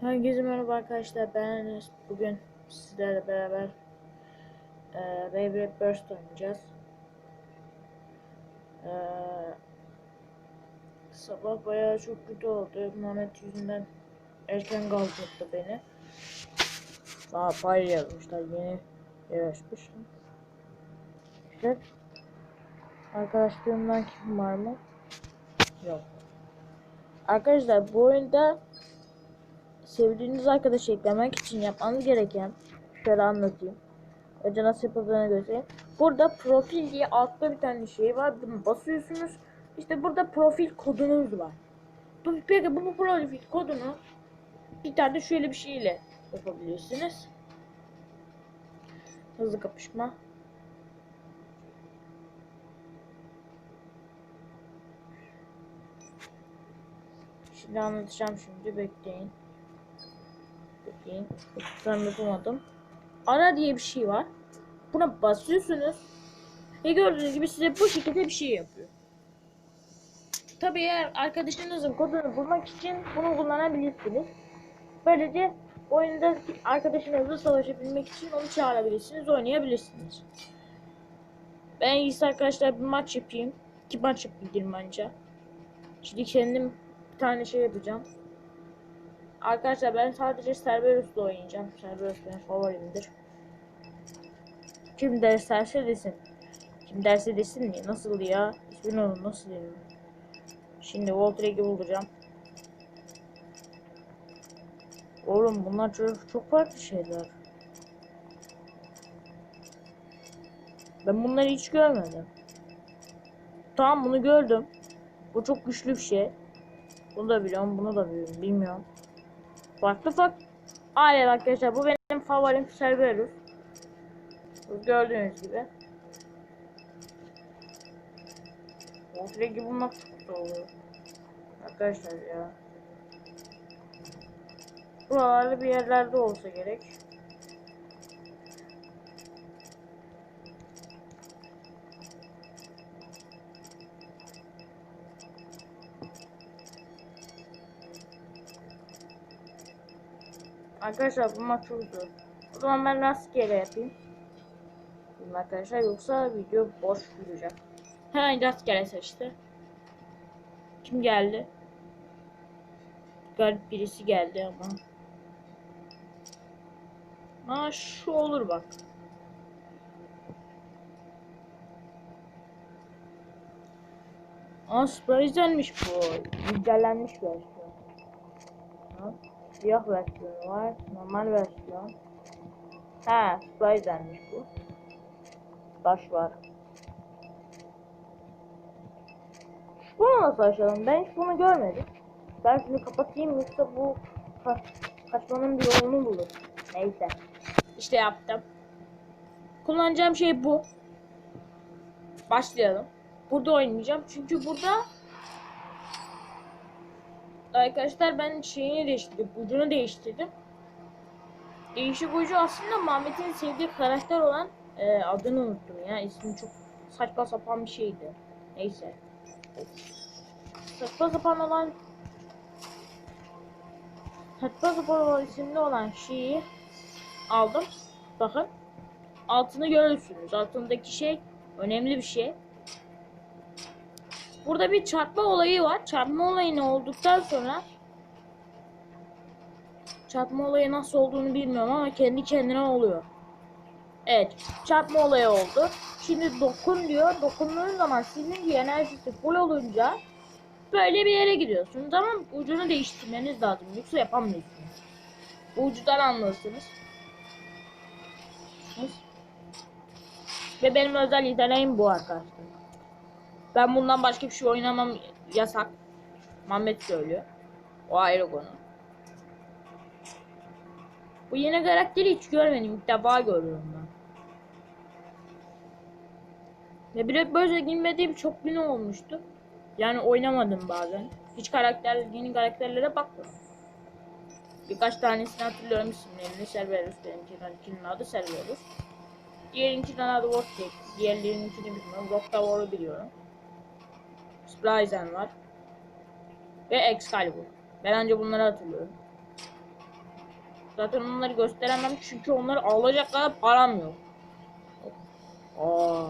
Herkese merhaba arkadaşlar ben. Bugün sizlerle beraber e, Beyblade Burst oynayacağız. E, sabah bayağı çok kötü oldu. Muhammed yüzünden erken kaldırdı beni. Daha pay yazmışlar yeni yer açmış. İşte arkadaşlarımdan kim var mı? Yok. Arkadaşlar bu oyunda sevdiğiniz arkadaşı eklemek için yapmanız gereken şöyle anlatayım. Önce nasıl yapıldığını göstereyim. Burada profil diye altta bir tane şey var. Bunu basıyorsunuz. İşte burada profil kodunuz var. Bu, peki bu, bu profil kodunu bir tane şöyle bir şeyle yapabilirsiniz. Hızlı kapışma. Şimdi anlatacağım şimdi bekleyin. Bekleyin. Ben yapamadım. Ara diye bir şey var. Buna basıyorsunuz. Ve gördüğünüz gibi size bu şekilde bir şey yapıyor. Tabii eğer arkadaşınızın kodunu bulmak için bunu kullanabilirsiniz. Böylece oyunda arkadaşınızla savaşabilmek için onu çağırabilirsiniz, oynayabilirsiniz. Ben iyisi arkadaşlar bir maç yapayım. İki maç yapayım anca. Şimdi kendim bir tane şey yapacağım. Arkadaşlar ben sadece Cerberus'la oynayacağım. Cerberus benim favorimdir. Kim derse desin. Kim derse desin mi? Nasıl ya? İsmini onu nasıl diyeyim? Şimdi Voltreg'i bulacağım. Oğlum bunlar çok, çok farklı şeyler. Ben bunları hiç görmedim. Tamam bunu gördüm. Bu çok güçlü bir şey. Bunu da biliyorum, bunu da biliyorum. Bilmiyorum. Farklı farklı. Aynen arkadaşlar bu benim favorim Cerberus. Gördüğünüz gibi. Voltreg'i bulmak zor oluyor. Arkadaşlar ya. Buralarda bir yerlerde olsa gerek. Arkadaşlar bulmak çok zor. O zaman ben rastgele yapayım. Bilmiyorum arkadaşlar yoksa video boş duracak. Hemen rastgele seçti. Kim geldi? Garip birisi geldi ama. Ha şu olur bak. Aa Surprise'denmiş bu. Güncellenmiş versiyon. Ha, siyah versiyonu var. Normal versiyon. Ha Surprise'denmiş bu. Taş var. Bunu nasıl açalım? Ben hiç bunu görmedim. Ben şunu kapatayım yoksa bu ka kaçmanın bir yolunu bulur. Neyse. İşte yaptım. Kullanacağım şey bu. Başlayalım. Burada oynayacağım. Çünkü burada Arkadaşlar ben şeyini değiştirdim. Ucunu değiştirdim. Değişik ucu aslında Mehmet'in sevdiği karakter olan e, adını unuttum ya. İsmi çok saçma sapan bir şeydi. Neyse. Saçma sapan olan saçma sapan olan isimli olan şeyi aldım. Bakın. Altını görürsünüz. Altındaki şey önemli bir şey. Burada bir çarpma olayı var. Çarpma olayı olduktan sonra çarpma olayı nasıl olduğunu bilmiyorum ama kendi kendine oluyor. Evet. Çarpma olayı oldu. Şimdi dokun diyor. Dokunduğunuz zaman sizin enerjisi full olunca böyle bir yere gidiyorsunuz ama ucunu değiştirmeniz lazım. Yoksa yapamıyorsunuz. Bu ucudan anlarsınız. Ve benim özel yeteneğim bu arkadaşlar. Ben bundan başka bir şey oynamam yasak. Muhammed söylüyor. O ayrı konu. Bu yeni karakteri hiç görmedim. İlk defa görüyorum ben. Ve Black Bird'e girmediğim çok gün olmuştu. Yani oynamadım bazen. Hiç karakter, yeni karakterlere bakmadım. Birkaç tanesini hatırlıyorum isimlerini. Cerberus benimkinin adı Cerberus. Diğerinkinin adı Vortex. Diğerlerininkini bilmiyorum. Rocktavore'u biliyorum. Splizen var. Ve Excalibur. Ben önce bunları hatırlıyorum. Zaten onları gösteremem çünkü onları alacak kadar param yok. Aa,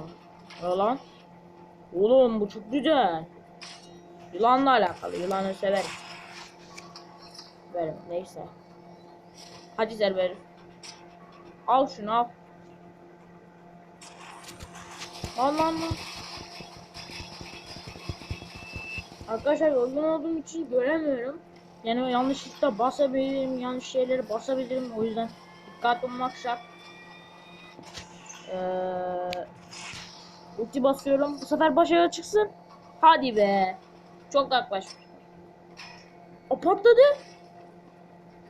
ne lan? Oğlum bu çok güzel. Yılanla alakalı. Yılanı severim. Verim. Neyse. Hadi Zerber. Al şunu al. Al lan lan. Arkadaşlar yorgun olduğum için göremiyorum. Yani yanlışlıkla basabilirim, yanlış şeyleri basabilirim. O yüzden dikkatli olmak şart. Ee, basıyorum. Bu sefer başarılı çıksın. Hadi be. Çok yaklaşmış. O patladı.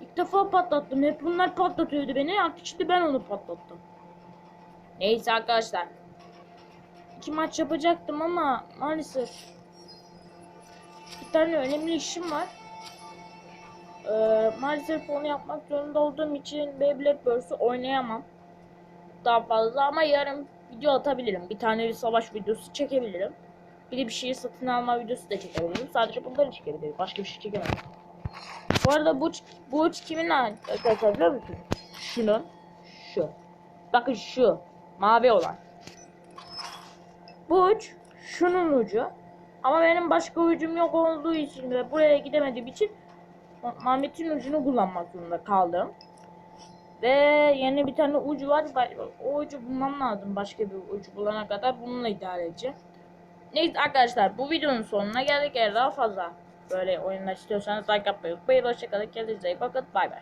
İlk defa patlattım. Hep bunlar patlatıyordu beni. Artık şimdi ben onu patlattım. Neyse arkadaşlar. İki maç yapacaktım ama maalesef bir tane önemli işim var. Ee, maalesef onu yapmak zorunda olduğum için Beyblade Burst'u oynayamam. Daha fazla ama yarın video atabilirim. Bir tane bir savaş videosu çekebilirim. Bir de bir şeyi satın alma videosu da çekebilirim. Sadece bunları çekebilirim. Başka bir şey çekemem. Bu arada bu bu uç kimin arkadaşlar biliyor musunuz? Şunun. Şu. Bakın şu. Mavi olan. Bu uç şunun ucu. Ama benim başka ucum yok olduğu için ve buraya gidemediğim için Mahmet'in ucunu kullanmak zorunda kaldım. Ve yeni bir tane ucu var. O ucu bulmam lazım başka bir ucu bulana kadar. Bununla idare edeceğim. Neyse arkadaşlar bu videonun sonuna geldik. Eğer daha fazla böyle oyunlar istiyorsanız like yapmayı unutmayın. Hoşçakalın. Kendinize iyi bakın. Bay bay.